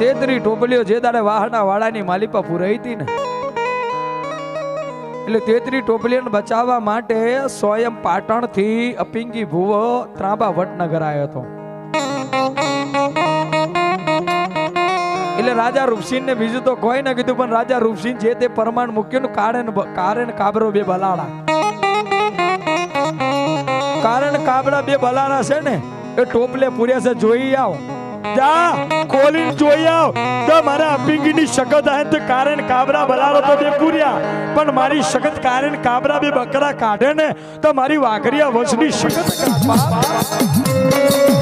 તેતરી ટોપલીઓ જે દાડે વાહના વાળાની માલિપા પુરાઈ હતી ને. એટલે તેતરી ટોપલીઓને બચાવવા માટે સ્વયં પાટણથી અપિંગી ભુવો ત્રાંબા વટનગર આવ્યો હતો. એટલે રાજા રૂપસિંહ ને બીજું તો કોઈ ન કીધું, પણ રાજા રૂપસિંહ જે તે પરમાણ મૂક્યું ને કારણ કારણ કાબરો બે બલાડા કારણ કાબરા બે બલાડા છે ને, એ ટોપલે પૂર્યા છે, જોઈ આવ. જા ખોલીને જોઈ આવ. તો મારા અપિંગીની શકત આવે તો કારણ કાબરા બલાડો તો બે પૂર્યા પણ મારી શકત કારણ કાબરા બે બકરા કાઢે ને તો મારી વાઘરિયા વંશની શકત કાઢવા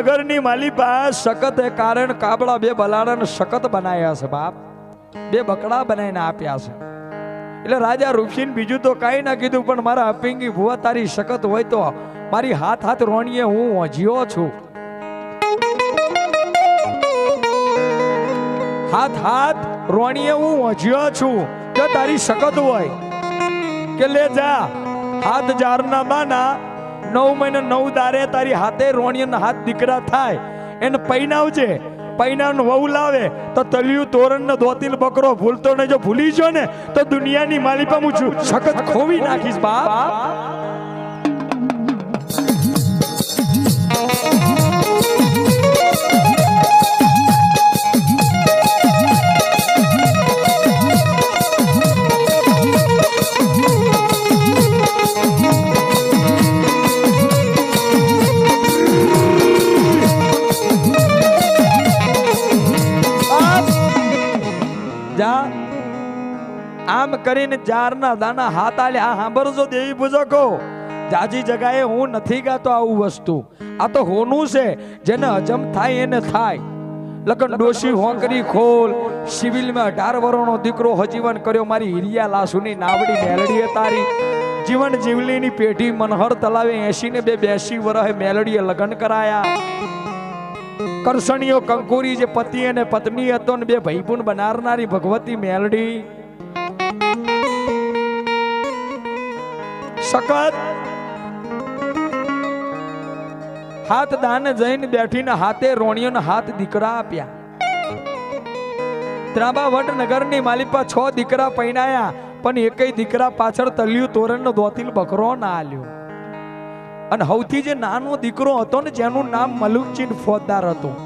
વટનગરની માલિપા સખત એ કારણ કાબળા બે બલાડાને સખત બનાવ્યા છે બાપ. બે બકડા બનાવીને આપ્યા છે. એટલે રાજા રૂપસિંહ બીજું તો કાંઈ ના કીધું, પણ મારા અપિંગી ભુવા તારી સખત હોય તો મારી હાથ હાથ રોણીએ હું વંજ્યો છું. હાથ હાથ રોણીએ હું વંજ્યો છું. જો તારી સખત હોય, કે લે જા. હાથ જારના બાના નવ મહિને નવ દારે તારી હાથે રોણિયન હાથ દીકરા થાય. એને પૈનાવજે પૈનાનું વહુ લાવે. તો તલિયું તોરણ ને દોતીલ બકરો ભૂલતો ને જો ભૂલી જો ને, તો દુનિયાની માલિપા હું છું. સખત ખોવી નાખીશ બાપ. જારના દાના હાથ આલ્યા સાંભળજો દેવી પૂજકો. જાજી જગાએ હું નથી ગાતો આવું વસ્તુ. આ તો હોનું છે. જેને હજમ થાય એને થાય. લગન ડોશી હોંકરી ખોલ. સિવિલમાં અઢાર વર્ષનો દીકરો હજીવન કર્યો. મારી હિરિયા લાસુની નાવડી મેલડીએ તારી. જીવન જીવલીની પેઢી મનહર તલાવે. એસી ને બે બેસી વરહે મેલડીએ લગ્ન કરાયા. કરસણીઓ કંકુરી જે પતિ અને પત્ની હતો ને બે ભાઈપુન બનારનારી ભગવતી મેલડી. સખત. હાથ દાન જઈને બેઠીને હાથે રોણિયોને હાથ દીકરા આપ્યા. ત્રાંબા વટનગરની માલિપા છ દીકરા પૈણાયા, પણ એકય દીકરા પાછળ તલ્યું તોરણનો દોતીલ બકરો ના આલ્યો. અને સૌથી જે નાનો દીકરો હતો ને, જેનું નામ મલુકચીન ફોજદાર હતું.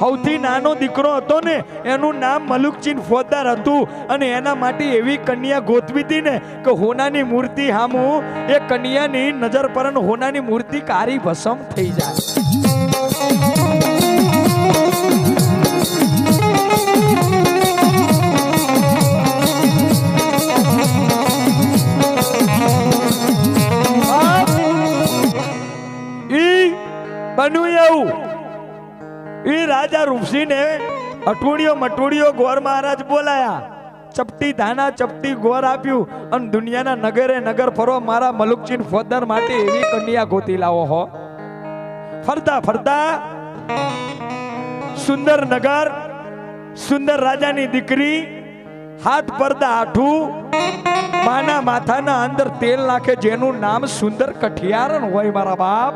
સૌથી નાનો દીકરો હતો ને, એનું નામ મલુકચીન ફોદાર હતું અને એના માટે એવી કન્યા ગોતવી હતી ને કે હોનાની મૂર્તિ હામું, એ કન્યાની નજર પર હોનાની મૂર્તિ કારી ભસમ થઈ જાય. બન્યું એવું. ઈ રાજા રૂપસિંહને અટુડીઓ મટુડીઓ ગોર મહારાજ બોલાયા. ચપટી ધાના, ચપટી ગોર આપ્યું અને દુનિયાના નગરે નગર ફરો, મારા મલુકચીન ફોદર માટે એવી કન્યા ગોતી લાવો હો. ફરતા ફરતા સુંદર નગર, સુંદર રાજાની દીકરી, હાથ પડદા આઠું માના માથાના અંદર તેલ નાખે, જેનું નામ સુંદર કઠિયારણ હોય મારા બાપ.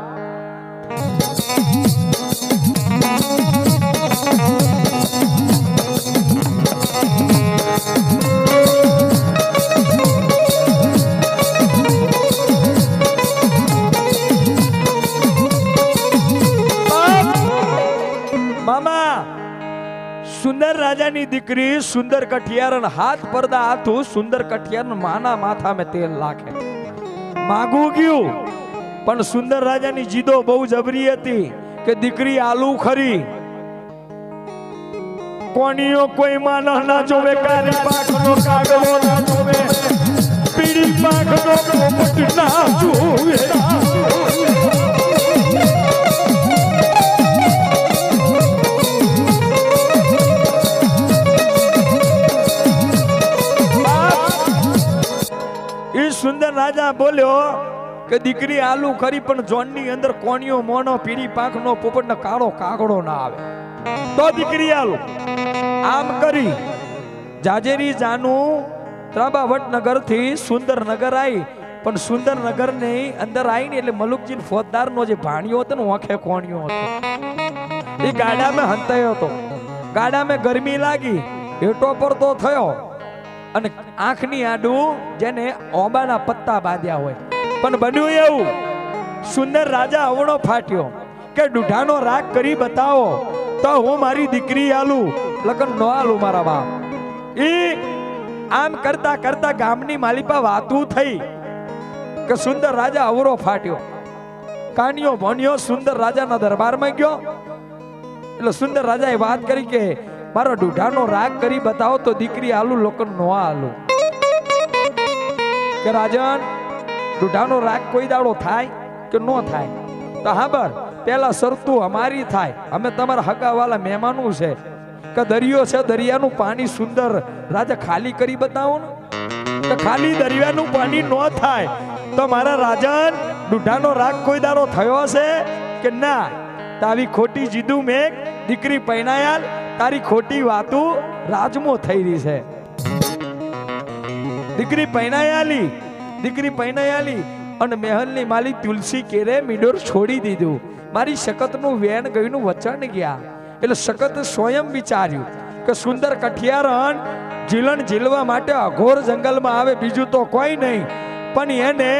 સુંદર રાજાની દીકરી સુંદર કઠિયારણ હાથ પડદા હાથું સુંદર કઠિયારણ માના માથા મેં તેલ નાખે. માગું ગયું. પણ સુંદર રાજાની જીદો બહુ જબરી હતી કે દીકરી આલુ ખરી. કોણીઓ કોઈ માનો ના જોવે, કારી પાકનો કાગળો ના જોવે. પીડી પાકનો પોપટ ના જોવે. સુંદર રાજા બોલ્યો કે દીકરી આલુ ખરી, પણ જોનની અંદર કોણિયો મોનો પીળી પાંખનો પોપટનો કાળો કાગડો ના આવે. તો દીકરી આલુ, આમ કરી, જાજેરી જાનું ત્રાબાવટ નગરથી સુંદર નગર આવી પણ સુંદર નગરની અંદર આવી ને એટલે મલુકજી ફોજદાર નો જે ભાણિયો હતો ને ઓખે કોણિયો હતો. એ ગાડામાં હંતાયો હતો. ગાડામાં ગરમી લાગી હેટો પર તો થયો. અને આંખની આડું જેને ઓબાના પત્તા બાંધ્યા હોય. પણ બન્યું એવું, સુંદર રાજા અવળો ફાટ્યો કે દુઢાનો રાગ કરી બતાવો, તો હું મારી દીકરી આલું, લગન નો આલું મારા બાપ. ઈ આમ કરતા કરતા ગામની માલિપા વાતું થઈ કે સુંદર રાજા અવરો ફાટ્યો. કાનિયો ભણ્યો સુંદર રાજાના દરબારમાં ગયો. એટલે સુંદર રાજાએ વાત કરી કે મારો દુઢાનો રાગ કરી બતાવો તો દીકરી આલું લોકો નો આલું. કે રાજન દુઢાનો રાગ કોઈ દાડો થાય કે નો થાય? તો હા બર પેલા શરતું અમારી થાય. અમે તમારા હગાવાલા મહેમાનો છે. કે દરિયો છે, દરિયાનું પાણી સુંદર રાજા ખાલી કરી બતાવો ને. કે ખાલી દરિયાનું પાણી ન થાય. તો મારા રાજન દુઢાનો રાગ કોઈ દાડો થયો હશે કે ના? તાવી ખોટી જીધું મેં દીકરી પૈણાયાલ તારી ખોટી વાતો રાજમો થઈ રહી છે. દીકરી પૈણાયાલી દીકરી પૈણાયાલી અને મહેલની માલી તુલસી કેરે મીડોર છોડી દીધું. મારી શકતનું વેણ ગયું વચન ગયા. એટલે શકત સ્વયં વિચાર્યું કે સુંદર કઠિયારણ જીલણ ઝીલવા માટે અઘોર જંગલમાં આવે, બીજું તો કોઈ નહીં. પણ એને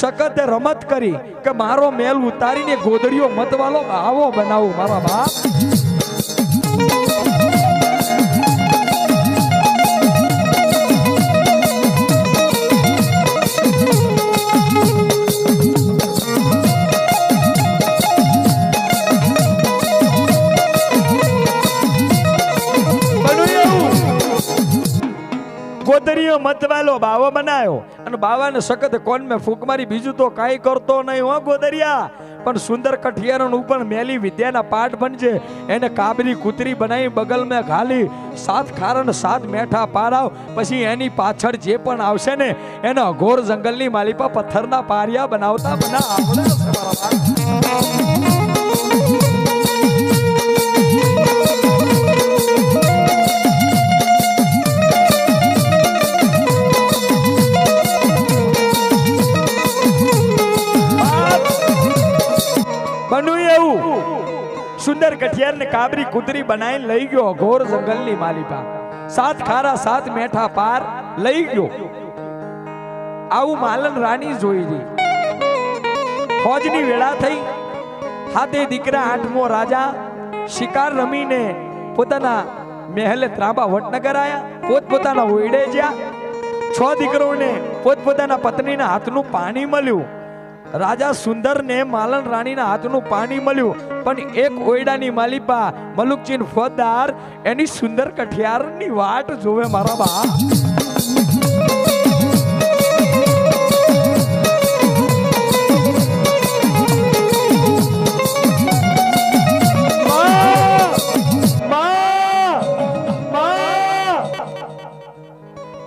શકતે રમત કરી કે મારો મેલ ઉતારીને ગોદડીઓ મતવાલો, આવો બનાવું મારા બાપ. ગોદરીઓ મતવાલો, બાવો બનાવ્યો અને બાવાને સખત કોન મેં ફૂંક મારી, બીજું તો કાંઈ કરતો નહીં હો ગોદરિયા. પણ સુંદર કઠિયારણ ઉપર મેલી વિદ્યાના પાઠ બનજે એને કાબરી કૂતરી બનાવી બગલ મેં ઘાલી. સાત ખારણ, સાત મેઠા પારાવ. પછી એની પાછળ જે પણ આવશે ને, એને અઘોર જંગલની માલિપા પથ્થરના પારિયા બનાવતા બના સુંદર કઠિયાર ને કાબરી કુતરી બનાવી લઈ ગયો. ઘોર જંગલની માલિપા. સાત ખારા, સાત મેઠા પાર લઈ ગયો. આવું માલન રાણી જોઈ રહી. ફોજની વેળા થઈ. હાથે દીકરા આઠમો રાજા શિકાર રમીને પોતાના મહેલે ત્રાંબા વટનગર આયા. પોતપોતાના ઓયડે જ્યાં. છ દીકરોને પોતપોતાના પત્નીના હાથનું પાણી મળ્યું. રાજા સુંદરને માલન રાણીના હાથનું પાણી મળ્યું, પણ એક ઓયડાની માલિપા મલુકચીન ફોજદાર એની સુંદર કઠિયારની વાટ જોવે મારા બા.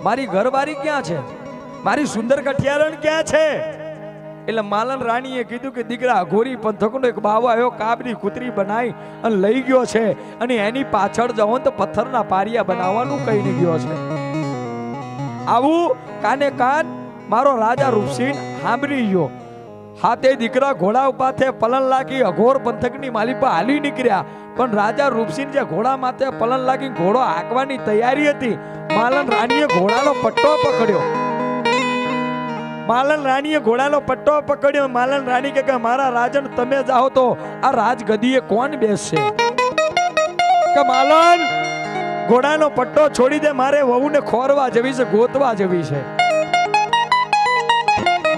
મારી ઘરવારી ક્યાં છે? મારી સુંદર કઠિયારણ ક્યાં છે? એટલે માલન રાણીએ કીધું કે, દીકરા ઘોરી પંથકનો એક બાવો આવ્યો, કાબરી કૂતરી બનાવી અને લઈ ગયો છે. અને એની પાછળ જવો તો પથ્થરના પારિયા બનાવવાનું કહીને ગયો છે. આવું કાને કાન મારો રાજા રૂપસિંહ સાંભળી ગયો. હાથે દીકરા ઘોડા પાથે પલન લાગી, અઘોર પંથકની માલિપા હાલી નીકળ્યા. પણ રાજા રૂપસિંહ જે ઘોડા માથે પલન લાગી, ઘોડો હાંકવાની તૈયારી હતી. માલન રાણીએ ઘોડાનો પટ્ટો પકડ્યો. માલન રાણીએ ઘોડાનો પટ્ટો પકડ્યો. માલન રાણી કે મારા રાજન, તમે જાઓ તો આ રાજગદીએ કોણ બેસશે? કે માલન, ઘોડાનો પટ્ટો છોડી દે, મારે વહુને ખોરવા જવી છે, ગોતવા જવી છે.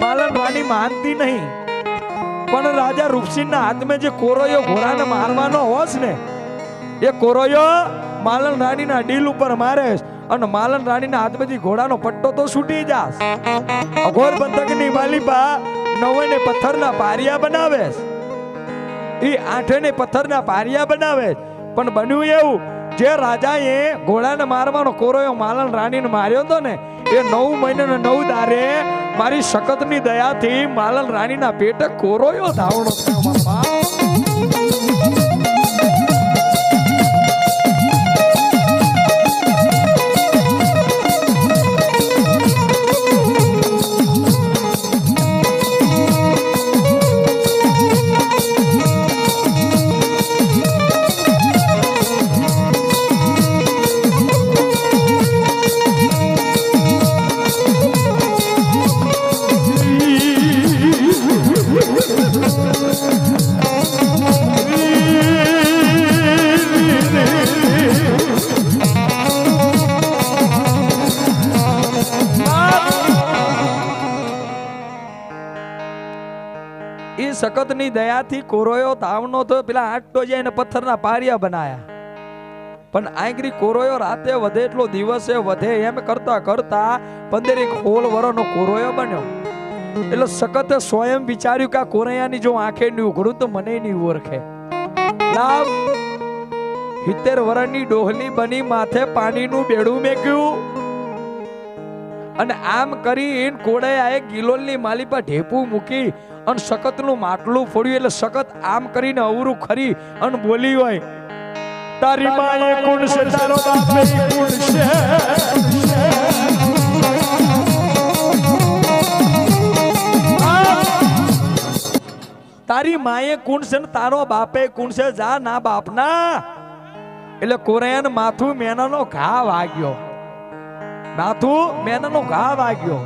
માલન રાણી માનતી નહીં. પણ રાજા રૂપસિંહના હાથમાં જે કોરોયો ઘોડાને મારવાનો હોશ ને, એ કોરોયો માલન રાણીના ડીલ ઉપર મારે અને માલન રાણીના હાથમાંથી ઘોડાનો પટ્ટો તો છૂટી જાસ અઘોર બંધકની માલિપા નવે ને પથ્થરના પારિયા બનાવે એ આઠે ને પથ્થરના પારિયા બનાવે પણ બન્યું એવું, જે રાજાએ ઘોડાને મારવાનો કોરોયો માલન રાણીને માર્યો હતો ને, એ નવ મહિને ને નવ દારે મારી શકતની દયાથી માલન રાણીના પેટે કોરોયો ધાવણો થયો સખતની કોરોયો તાવનો તો પેલા આઠ ટોજે એને પથ્થરના પારિયા બનાયા. પણ આંગરી કોરોયો રાતે વધે એટલો દિવસે વધે એમ કરતા કરતા પંદર એક હોળ વરોનો કોરોયો બન્યો. એટલે સખત સ્વયં વિચાર્યું કે આ કોરૈયાની જો આંખે નહીં ઉઘડું તો મને નહીં ઓળખે. લાવ. હિતેર વરણની ડોહલી બની માથે પાણીનું બેડું મેક્યું. અને આમ કરી કોડાએ ગિલોલની માલી પર ઢેપું મૂકી અને સખતનું માટલું ફોડ્યું એટલે સખત આમ કરીને અવરું ખરી અને બોલી હોય તારી માએ કુણ છે તારો બાપે કુણ છે. તારી માએ કુણ છે ને તારો બાપે કુણ છે જા ના બાપના. એટલે કોરૈયાને માથું મેનાનો ઘા વાગ્યો. માથું મેનાનો ઘા વાગ્યો.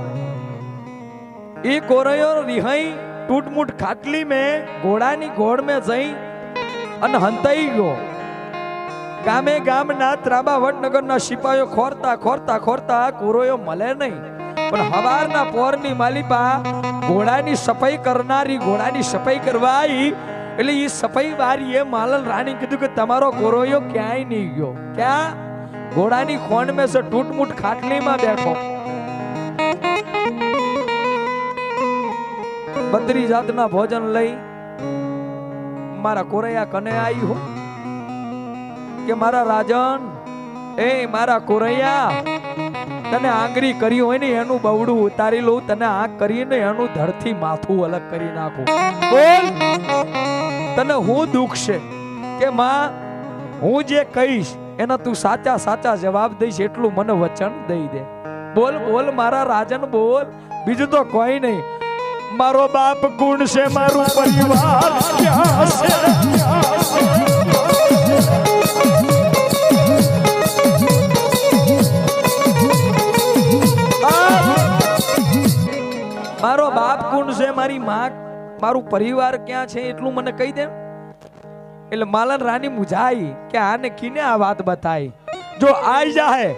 એ કોરૈયો રિહાઈ ટૂટમૂટ ખાટલી મેં ઘોડાની ઘોડ મેં જઈ અને હંતાઈ ગયો. ગામે ગામના ત્રાબા વડનગરના સિપાયો ખોરતા ખોરતા ખોરતા કુરોયો મળે નહીં. પણ હવારના પોરની માલિપા ઘોડાની સફાઈ કરનારી ઘોડાની સફાઈ કરવા આવી એટલે એ સફાઈ વાળીએ માલન રાણી કીધું કે તમારો કોરોયો ક્યાંય નહીં ગયો. ક્યાં? ઘોડાની ખોંડ મેં છે ટૂટમૂટ ખાટલીમાં બેઠો. બત્રી જાતના ભોજન લઈ મારા કોરૈયા કને આવી હો? કે મારા રાજન, એ મારા કોરૈયા, તને આંગળી કરી હોય ને એનું બવડું ઉતારી લઉં, તને આંખ કરીને એનું ધરથી માથું અલગ કરી નાખું. બોલ. તને હું દુઃખ છે? કે માં, હું જે કહીશ, એના તું સાચા સાચા જવાબ દઈશ, એટલું મને વચન દઈ દે. બોલ બોલ મારા રાજન, બોલ. બીજું તો કોઈ નહીં. મારો બાપ કોણ છે? મારું પરિવાર મારો બાપ કોણ છે? મારી માં મારું પરિવાર ક્યાં છે એટલું મને કહી દે. એટલે માલન રાની મુજાઈ કે આને કીને આ વાત બતાઈ. જો આઈ જાય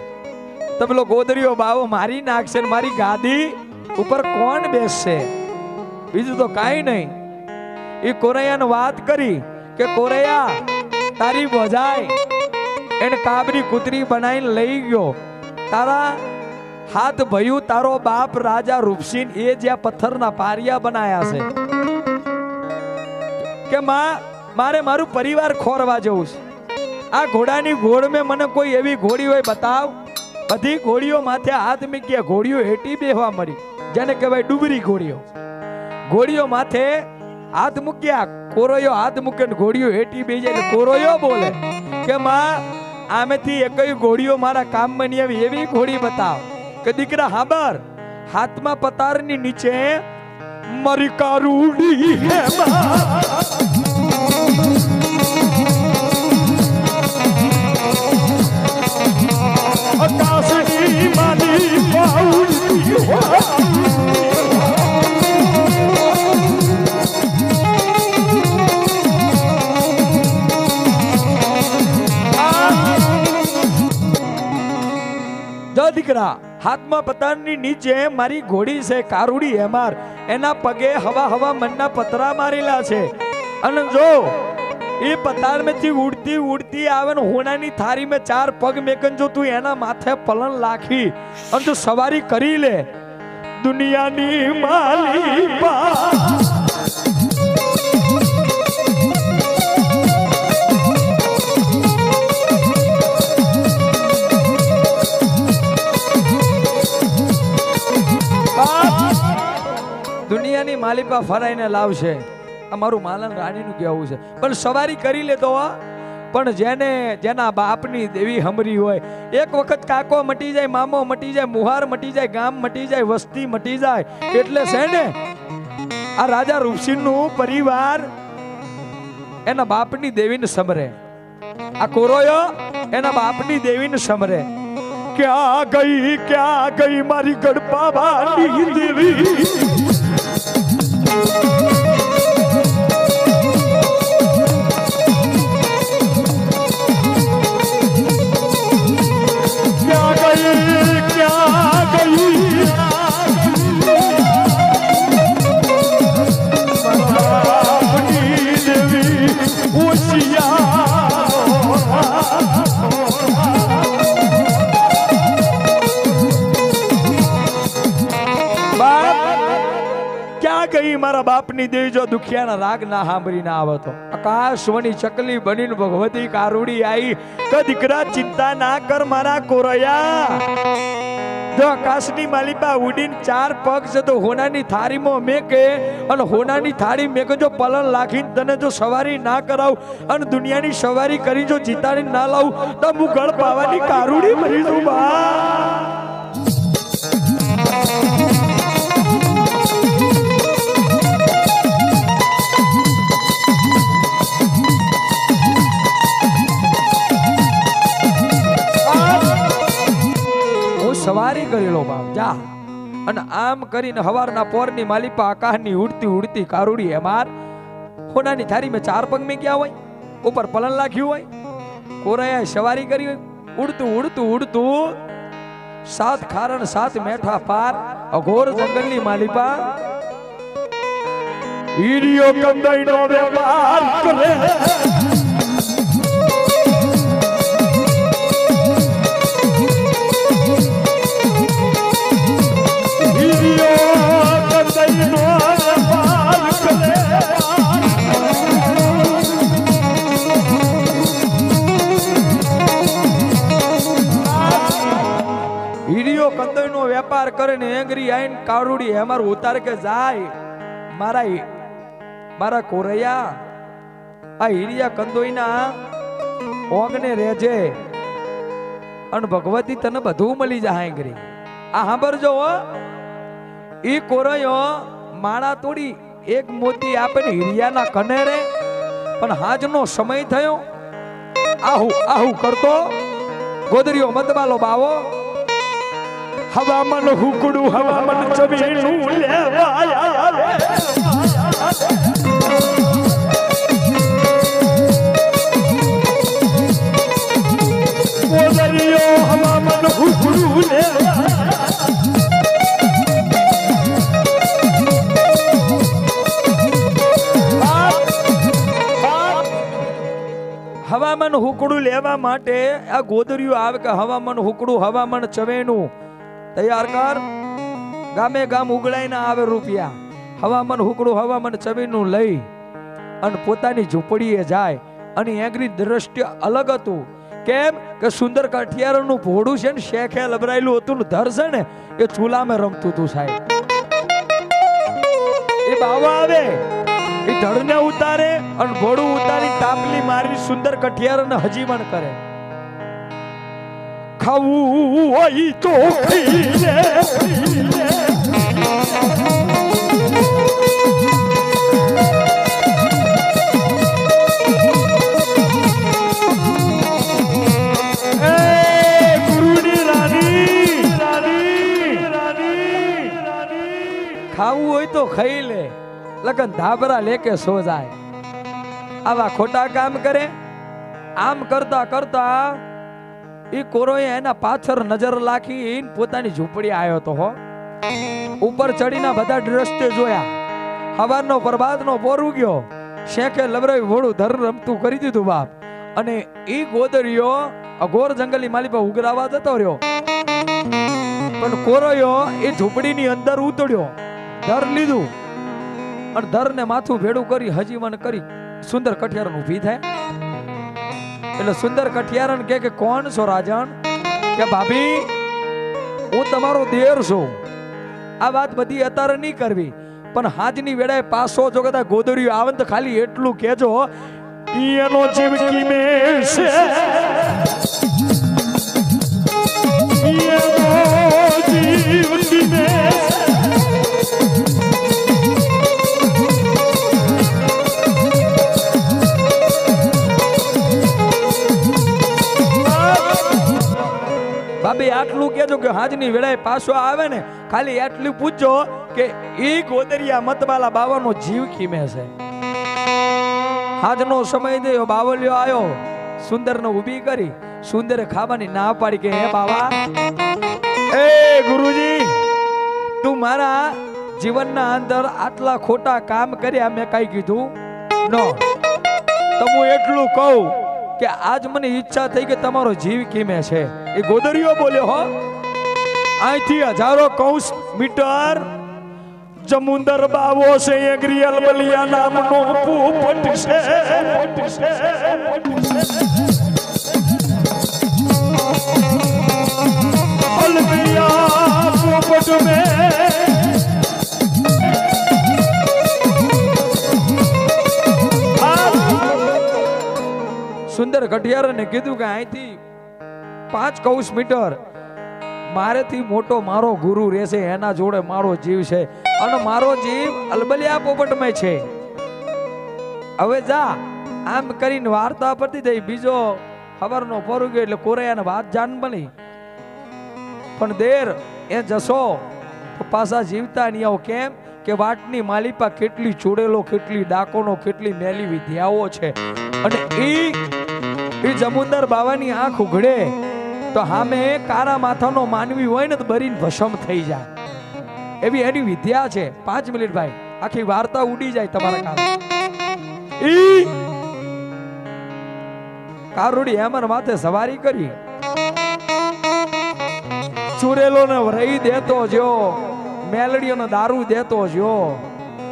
તો પેલો ગોદરીઓ બાવો મારી નાખશે મારી ગાદી ઉપર કોણ બેસશે? બીજું તો કાંઈ નહીં. એ કોરૈયાને વાત કરી કે, કોરૈયા, તારી બજાય એને કાબરી કૂતરી બનાવીને લઈ ગયો. તારા હાથ ભયું, તારો બાપ રાજા રૂપસિંહ એ જ્યાં પથ્થરના પારિયા બનાયા છે. કે માં, મારે મારું પરિવાર ખોરવા જવું છે. આ ઘોડાની ઘોડ મેં મને કોઈ એવી ઘોડી હોય બતાવ. બધી ઘોડીઓ માથે હાથ મૂક્યા, ઘોડીઓ હેઠી બેહવા મળી. જેને કહેવાય ડુબરી ઘોડીઓ. ઘોડીઓ માથે હાથ મૂક્યા. કોરોયો હાથ મૂકે ને ઘોડીઓ હેઠી બે જાય કોરોયો બોલે કે માં, આમેથી એક ઘોડીઓ મારા કામમાં નહીં આવી. એવી ઘોડી બતાવ. કે દીકરા હાબર હાથમાં પતારની નીચે મરી કારુડી હે, માં. દીકરા, હાથમાં પતારની નીચે મારી ઘોડી છે, કારુડી હેમાર. એના પગે હવા હવા મનના પતરા મારેલા છે. અને જો, એ પતાર મેથી ઉડતી ઉડતી આવે ને હોનાની થારી મેં ચાર પગ મેકન જો તું એના માથે પલન લાખી. અને તું સવારી કરી લે. દુનિયાની માલી પા માલિપા ફરાઈને લાવશે. આ મારું માલન રાણીનું કહેવું છે. પણ સવારી કરી લેતો આ પણ જેને, જેના બાપની દેવી હમરી હોય, એક વખત કાકો મટી જાય, મામો મટી જાય, મુહાર મટી જાય, ગામ મટી જાય, વસ્તી મટી જાય, એટલે છે ને, આ રાજા ઋષિનું પરિવાર એના બાપની દેવીને સમરે. આ કોરોયો એના બાપની દેવીને સમરે. ક્યાં ગઈ ક્યાં ગઈ મારી ગડપા દેવી? Oh, મારા બાપની દેવી જો દુખિયાના રાગ ના સાંભળી ના આવે તો. આકાશવણી ચકલી બનીને ભગવતી કારુડી આવી તો દીકરા ચિંતા ના કર મારા કોરયા. જો આકાશની માલિપા ઉડીને ચાર પગ છે તો હોનાની થાળીમાં મેકે અને હોનાની થાળી મેકે જો પલન લાખીને તને જો સવારી ના કરાવ અને દુનિયાની સવારી કરી જો જીતાડી ના લાવું તો હું ગળ પાવાની કારુડી મરી દઉં બા. સવારી કરેલો બાપ જા. અને આમ કરીને હવારના પોરની માલિપા આકાશની ઉડતી ઉડતી કારુડી એમાર. હોનાની થારી મેં ચાર પગ મેં ગયા હોય. ઉપર પલન લાખ્યું હોય. કોરાયા સવારી કરી હોય. ઉડતું ઉડતું ઉડતું. સાત ખારણ, સાત મેઠા પાર. અઘોર જંગલની માલિપા. હીરિયો કંદઈનો વેપાર કરે. વેપાર કરીને એંગરી આઈન કારુડી હેમર ઉતાર કે જાય. મારા મારા કોરૈયા, આ હીરિયા કંદોઈના ઓગને રહેજે. અને ભગવતી તને બધું મળી જાય એંગરી. આ સાંભળજો એ કોરૈયો માળા તોડી એક મોતી આપે ને હીરિયાના કને રે પણ હાજનો સમય થયો. આહુ આહુ કરતો. ગોદરીઓ મતબાલો બાવો. હવામન હુકડું, હવામાન આવે ગોદરીઓ હુકડું લેવાયા. હવામાન હુકડું લેવા માટે આ ગોદરિયું આવે કે હવામાન હુકડું, હવામાન ચવેનું તૈયાર કર. ગામે ગામ ઉગડાઈને આવે રૂપિયા. હવામાન હુકડું હવામાન ચવેનું લઈ અને પોતાની ઝૂંપડીએ જાય. અને એગ્રી દ્રષ્ટિ અલગ હતું. કેમ કે સુંદર કાઠિયારનું ભોડું છે ને શેખે લબરાયેલું હતું ને ધર છે ને, એ ચૂલામાં રમતું હતું સાહેબ. એ બાવા આવે. એ ધડને ઉતારે અને ભોડું ઉતારી તાપલી મારી સુંદર કઠિયારને હજીવણ કરે. ખાવું હોય તો ખાઈ. ખાવું હોય તો ખાઈ લે લગન ધાબરા લે કે સો જાય આવા ખોટા કામ કરે આમ કરતા કરતા ઈ કોરોએ એના પાછળ નજર લાખી પોતાની ઝૂંપડી આવ્યો તો હો. ઉપર ચડીને બધા દ્રશ્ય જોયા. હવારનો પ્રભાતનો પોરું ગયો શેખે લવરાવી વોડું ધર રમતું કરી દીધું બાપ. અને ઈ ગોદરિયો અઘોર જંગલની માલી પર ઉગરાવા જતો રહ્યો. પણ કોરોયો એ ઝૂંપડીની અંદર ઉતર્યો ધર લીધું. અને ધરને માથું ભેડું કરી હજીવન કરી સુંદર કઠિયારન ઊભી થાય. એટલે સુંદર કઠિયારન કે કોણ છો રાજણ કે ભાભી, હું તમારો દેર છું. આ વાત બધી અત્યારે નહીં કરવી. પણ હાજની વેળાએ પાસો જો કદાચ ગોદરિયું આવે તો ખાલી એટલું કહેજો એનો જીવકી મે છે. કહેજો કે હાજની વેળાએ પાછો આવે ને, ખાલી એટલું પૂછજો કે ઈ ગોદરિયા મતવાલા બાવાનો જીવ કીમે છે. હાજનો સમય થયો બાવલ્યો આવ્યો સુંદરને ઊભી કરી, સુંદરે ખાવાની ના પાડી કે, હે બાવા, એ ગુરુજી, તું મારા જીવનના અંદર આટલા ખોટા કામ કર્યા મેં કઈ કીધું નો. તો હું એટલું કહું કે આજ મને ઈચ્છા થઈ કે તમારો જીવ કીમે છે. એ ગોદરીઓ બોલ્યો, હો. અહીંથી હજારો કૌશ મીટર જમુંદર બાવો છે એક રિયલ બલિયા નામનો પોપટ છે અલબિયા પોપટ મેં કીધું કે અહીંથી પાંચ કૌશ મીટર. મારેથી મોટો મારો ગુરુ રહેશે, એના જોડે મારો જીવ છે. અને મારો જીવ અલબલિયા પોપટમાં છે. હવે જા, આમ કરીને વાર્તા પરથી દઈ, બીજો ખબરનો પરું ગયો એટલે કોરૈયાને વાત જાન બની. પણ દેર, એ જશો. તો પાછા જીવતા નહીં આવો. કેમ? કે વાટની માલિપા કેટલી ચૂડેલો, કેટલી ડાકોનો, કેટલી મેલી વિદ્યાઓ છે. અને ઈ જમુંદર બાવાની આંખ ઉઘડે. તો સામે કારા માથાનો માનવી હોય ને તો બરીને ભસમ થઈ જાય. એવી એની વિદ્યા છે. પાંચ મિનિટ ભાઈ, આખી વાર્તા ઉડી જાય તમારા કામ કારુડી હેમર માથે સવારી કરી. ચુરેલો ને રહી દેતો જો મેલડીઓને દારૂ દેતો જો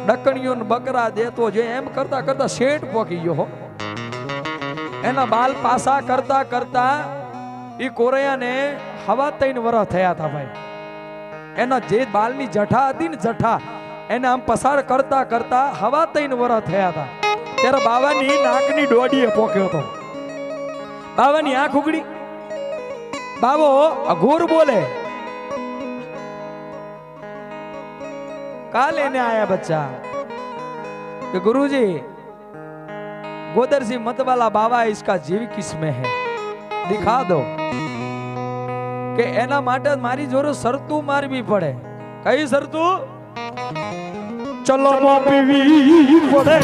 ડકણીઓને બકરા દેતો જો એમ કરતા કરતા શેઠ પોકી ગયો એના બાલ પાસા કરતા કરતા ઈ કોરૈયાને હવા ત્રણ વરસ થયા હતા ભાઈ એના જે બાલની જઠા હતી ને જઠા એને આમ પસાર કરતા કરતા હવા ત્રણ વરસ થયા હતા ત્યારે બાવાની નાકની દોડીએ પોક્યો હતો બાવાની આંખ ઉગડી બાવો અઘોર બોલે કાલ એને આયા બચ્ચા કે गुरुजी गोदर सिंह मत वाला बाबा इसका जीव किसमें है દેખા દો કે એના માટે મારી જોડે શરતું મારવી પડે કઈ શરતું ચલો માપીવી પડે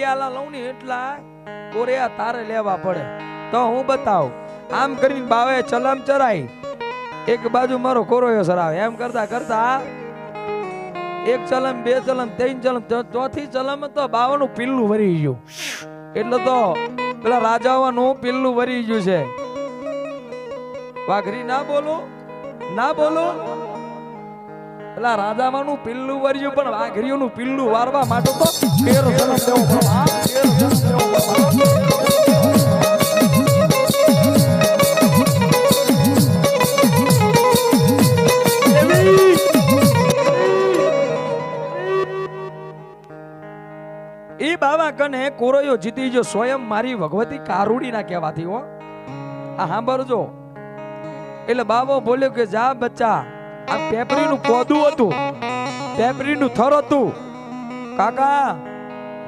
પિયાલા લઉં ને એટલા કોરિયા તારે લેવા પડે. તો હું બતાવું. આમ કરીને બાવે ચલમ ચરાઈ. એક બાજુ મારો કોરોયો સરાવે. એમ કરતા કરતા એક ચલમ, બે ચલમ, ત્રણ ચલમ ચોથી ચલમ તો બાવાનું પિલ્લું ભરી ગયું. એટલે તો પેલા રાજાઓનું પિલ્લું ભરી ગયું છે. વાઘરી ના બોલો ના બોલો. પેલા રાજામાનું પિલ્લું વર્યું, પણ વાઘરીઓનું પિલ્લું વારવા માટે તો. એ બાવા કને કોરોયો જીતી જો સ્વયં મારી ભગવતી કારુડી ના કહેવાથી હો. આ સાંભળજો. એટલે બાબો બોલ્યો કે, જા બચ્ચા આ પેપરીનું પોદું હતું. પેપરીનું થર હતું. કાકા,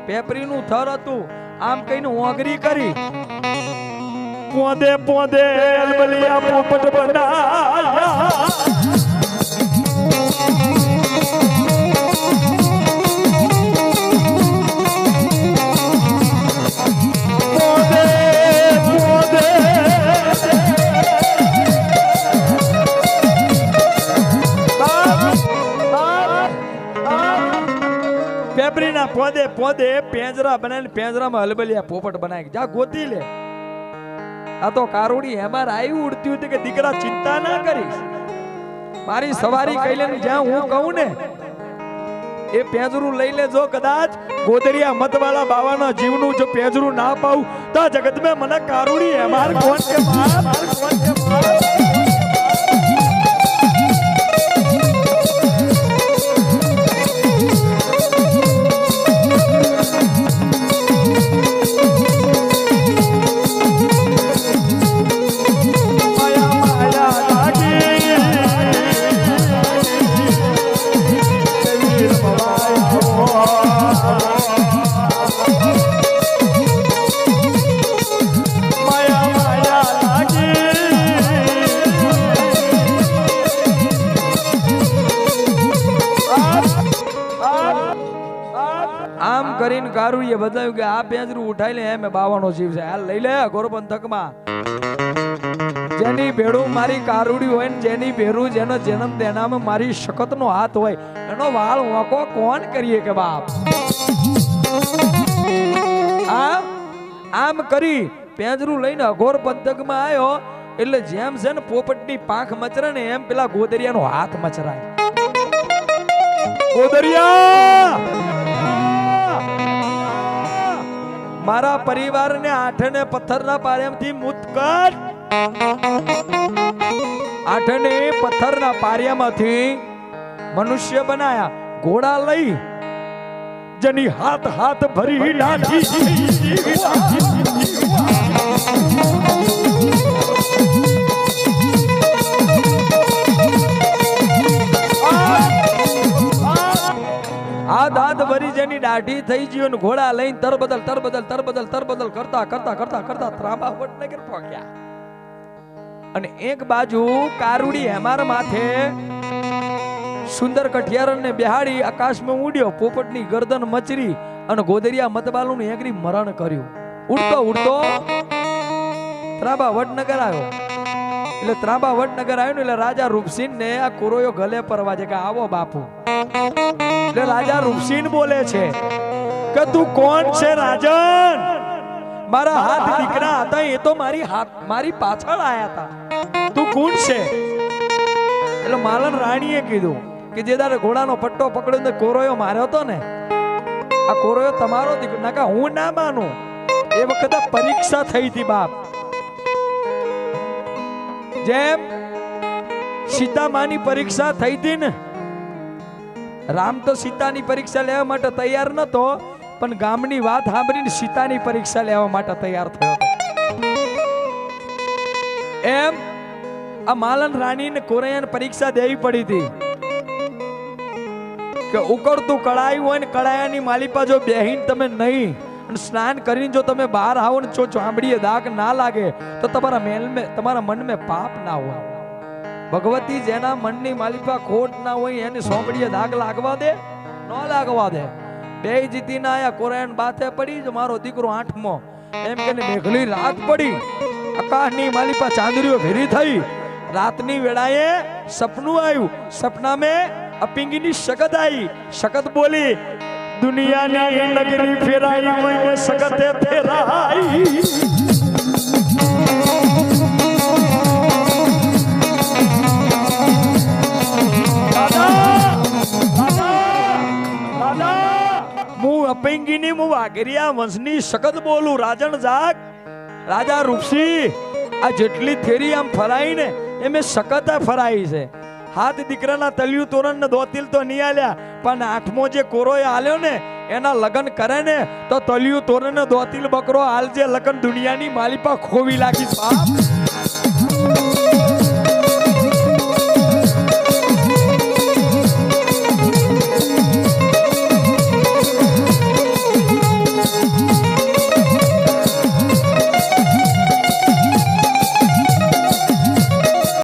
પેપરીનું થર હતું. આમ કહીને ઓગરી કરી. પોદે પોદે, અલબલિયા પોપટ બનાયા. પેપરીના પોદે પોદે પેંજરા બનાવીને પેંજરામાં હલબલિયા પોપટ બનાવી જા ગોતી લે. આ તો કારોડી એમાં આવી ઉડતી હતી કે દીકરા ચિંતા ના કરીશ. મારી સવારી કઈ લઈને જ્યાં હું કહું ને એ પેંજરું લઈ લેજો કદાચ. ગોદરિયા મતવાળા બાવાના જીવનું જો પેંજરું ના પાઉં તો જગત મેં મને કારુડી અમાર કોણ કે માર કોણ કે બાપ? આમ કરીને કારુએ બતાવ્યું કે આ પેંજરું ઉઠાઈ લે, એમ બાવાનો જીવ છે. હાલ લઈ લે ગોરબંધકમાં જેની ભેડું મારી કારુડી હોય ને જેની ભેરું જેનો જન્મ તેનામાં મારી શકતનો હાથ હોય, એનો વાળ વાંકો કોણ કરીએ કે બાપ? આમ આમ કરી પેંજરું લઈને અઘોર પંથકમાં આવ્યો એટલે જેમ છે ને પોપટની પાંખ મચરે ને એમ પેલા ગોદરિયાનો હાથ મચરાય. ગોદરિયા! મારા પરિવારને આઠને પથ્થરના પારિયામથી મુક્ત આઠને પથ્થરના પારિયામાંથી મનુષ્ય બનાયા, ઘોડા લઈ, જેની હાથ હાથ ભરી નાખી. જેની દાઢી થઈ ગયો ને ઘોડા લઈને તરબદલ તરબદલ તર બદલ તર બદલ તર બદલ કરતા કરતા કરતા કરતા ત્રાંબા વડનગર પહોંચ્યા. અને એક બાજુ કારુડી હેમાર માથે સુંદર કઠિયારણને બેહાડી આકાશમાં ઉડ્યો, પોપટની ગરદન મચરી અને ગોદરિયા મતબાલુનું એકરી મરણ કર્યું. ઉડતો ઉડતો ત્રાંબા વડનગર આવ્યો. એટલે ત્રાંબા વડનગર આવ્યો ને એટલે રાજા રૂપસિંહ ને આ કુરોયો ગલે પરવા છે કે આવો બાપુ. એટલે રાજા રૂપસિંહ બોલે છે કે તું કોણ છે રાજન? મારા હાથ દીકરા હતા એ તો મારી હાથ મારી પાછળ આયા હતા. તું કોણ છે? એટલે માલન રાણીએ કીધું કે જે તારે ઘોડાનો પટ્ટો પકડ્યો ને કોરોયો માર્યો હતો ને? આ કોરોયો તમારો દીકરો. નાકા હું ના માનું. એ વખતે પરીક્ષા થઈ હતી બાપ. જેમ સીતામાની પરીક્ષા થઈ હતી ને, રામ તો સીતાની પરીક્ષા લેવા માટે તૈયાર નતો, પણ ગામની વાત સાંભળીને સીતાની પરીક્ષા લેવા માટે તૈયાર થયો એમ આ માલન રાણીને કોરૈયાને પરીક્ષા દેવી પડી હતી કે ઉકળતું કળાયું હોય ને કળાયાની માલિપા જો બેહીન તમે નહીં સ્નાન કરીને જો તમે બહાર આવો ને જો ચામડીએ દાગ ના લાગે, તો તમારા મેલ મે તમારા મન મેં પાપ ના હોય. ભગવતી જેના મનની માલિકા ખોટ ના હોય, એની સોંગડીએ દાગ લાગવા દે, ન લાગવા દે. બે જીતી ના આયા, કોરાયણ બાથે પડી જ, મારો દીકરો આઠમો. એમ કે મેઘલી રાત પડી. આકાશની માલિકા ચાંદરીઓ ભેરી થઈ. રાતની વેળાએ સપનું આવ્યું. સપના મેં અપિંગીની શકત આવી. શકત બોલી દુનિયાની નગરી ફેરાઈ હોય સગતે ફેરાઈ. અપિંગીની વાઘેરિયા વંશની સખત બોલું. રાજણ જાગ, રાજા રૂપસિંહ, આ જેટલી થેરી આમ ફરાઈ ને મેં શકત ફરાઈ છે. હાથ દીકરાના તલિયું તોરણ ને તો નહીં આલ્યા. પણ આઠમો જે કોરોય આલ્યો ને, એના લગન કરે ને, તો તલિયું તોરણ ને દોતિલ બકરો હાલ જે લગન દુનિયાની માલિપા ખોવી લાગી બાપ.